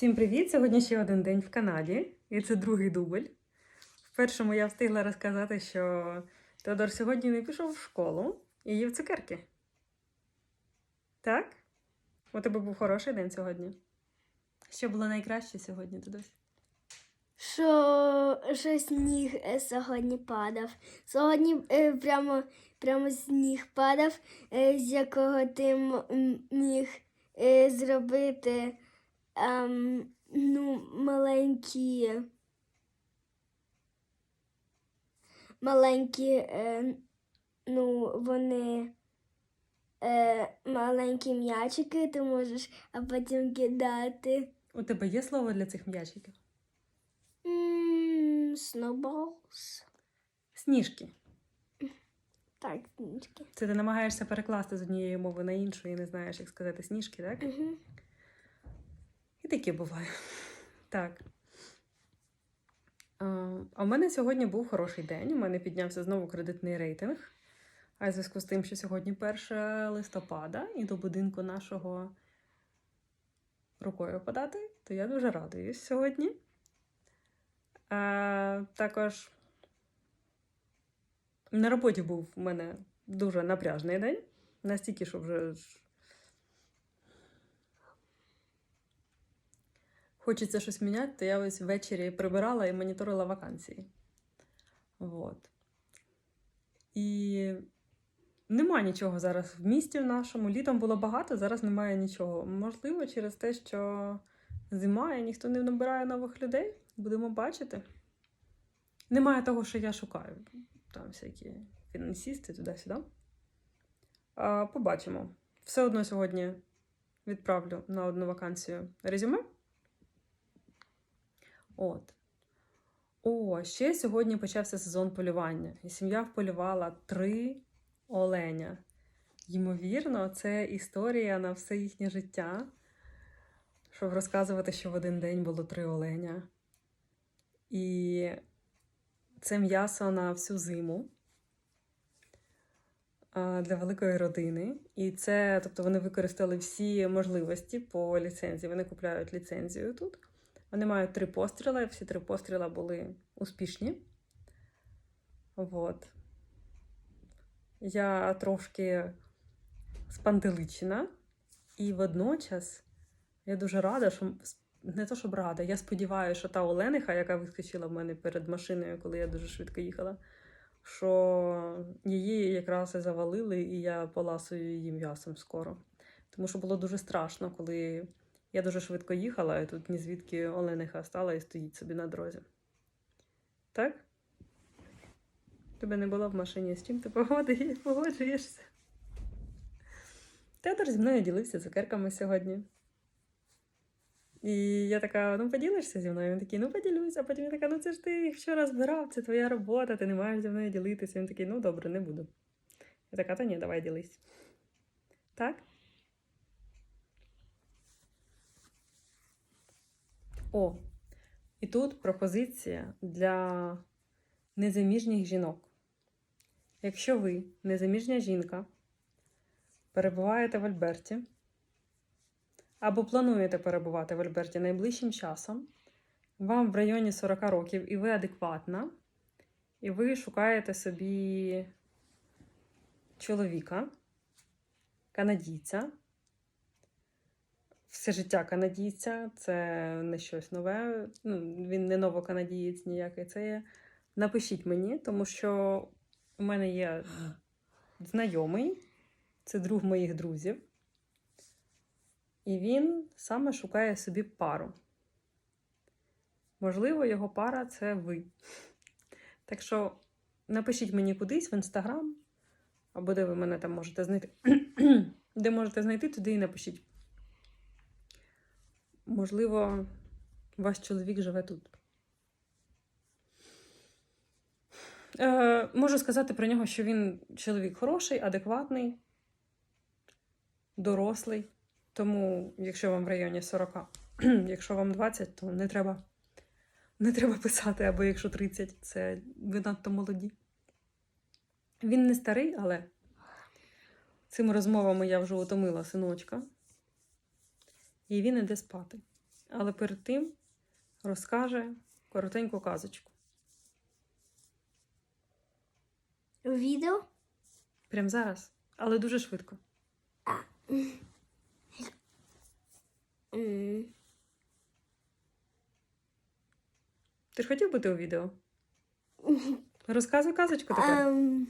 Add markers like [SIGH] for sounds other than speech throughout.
Всім привіт! Сьогодні ще один день в Канаді, і це другий дубль. В першому я встигла розказати, що Теодор сьогодні не пішов в школу і їв цукерки. Так? У тебе був хороший день сьогодні. Що було найкраще сьогодні, Додось? Що, що сніг е, сьогодні падав. Сьогодні е, прямо, прямо сніг падав, е, з якого ти міг е, зробити ем, ну, маленькі. Маленькі, е, ну, вони е, маленькі м'ячики, ти можеш, а потім кидати. У тебе є слово для цих м'ячиків? Snowballs. Сніжки. Так, сніжки. Це ти намагаєшся перекласти з однієї мови на іншу і не знаєш, як сказати сніжки, так? Угу. Таке буває. Так. А а в мене сьогодні був хороший день. У мене піднявся знову кредитний рейтинг. А в зв'язку з тим, що сьогодні 1 листопада і до будинку нашого рукою подати, то я дуже радуюсь сьогодні. А, також на роботі був у мене дуже напряжний день. Настільки, що вже хочеться щось міняти, то я ось ввечері прибирала і моніторила вакансії. Вот. І нема нічого зараз в місті в нашому. Літом було багато, зараз немає нічого. Можливо, через те, що зима і ніхто не набирає нових людей. Будемо бачити. Немає того, що я шукаю. Там всякі фінансісти туди-сюди. Побачимо. Все одно сьогодні відправлю на одну вакансію резюме. От. О, ще сьогодні почався сезон полювання. І сім'я вполювала три оленя. Ймовірно, це історія на все їхнє життя, щоб розказувати, що в один день було три оленя. І це м'ясо на всю зиму для великої родини. І це, тобто, вони використали всі можливості по ліцензії. Вони купляють ліцензію тут. Вони мають три постріли, всі три постріли були успішні. Вот. Я трошки спантеличена, і водночас я дуже рада, що не то, щоб рада, я сподіваюся, що та Олениха, яка вискочила в мене перед машиною, коли я дуже швидко їхала, що її якраз і завалили, і я поласую її м'ясом скоро. Тому що було дуже страшно, коли я дуже швидко їхала, і тут ні звідки Олениха стала і стоїть собі на дорозі. Так? Тебе не було в машині, з чим ти [LAUGHS] погоджуєшся? Теодор зі мною ділився цукерками сьогодні. І я така, ну поділишся зі мною? Він такий, ну поділюсь, а потім я така, ну це ж ти їх вчора збирав, це твоя робота, ти не маєш зі мною ділитися. Він такий, ну добре, не буду. Я така, та ні, давай ділись. Так? О, і тут пропозиція для незаміжніх жінок. Якщо ви незаміжня жінка, перебуваєте в Альберті, або плануєте перебувати в Альберті найближчим часом, вам в районі 40 років і ви адекватна, і ви шукаєте собі чоловіка, канадійця, все життя канадійця, це не щось нове. Ну, він не новоканадієць ніякий. Це є. Напишіть мені, тому що у мене є знайомий, це друг моїх друзів. І він саме шукає собі пару. Можливо, його пара це ви. Так що напишіть мені кудись в інстаграм, або де ви мене там можете знайти. [CLEARS THROAT] де можете знайти, туди і напишіть. Можливо, ваш чоловік живе тут. Е, можу сказати про нього, що він чоловік хороший, адекватний, дорослий. Тому, якщо вам в районі 40, [CLEARS THROAT] якщо вам 20, то не треба, не треба писати, або якщо 30, це ви надто молоді. Він не старий, але цими розмовами я вже утомила синочка. І він іде спати. але перед тим розкаже коротеньку казочку. Відео? Прямо зараз, але дуже швидко. Ти ж хотів бути у відео? Розказуй казочку тепер. Ем,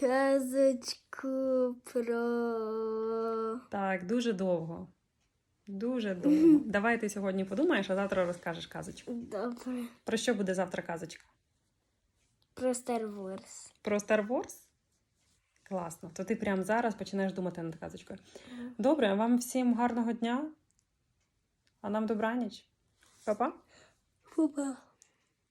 Казочку про. Так, дуже довго. Дуже [LAUGHS] довго. Давай ти сьогодні подумаєш, а завтра розкажеш казочку. Добре. Про що буде завтра казочка? Про Star Wars. Про Star Wars? Класно. То ти прямо зараз починаєш думати над казочкою. Добре, вам всім гарного дня. А нам добраніч. Па-па. Пупа.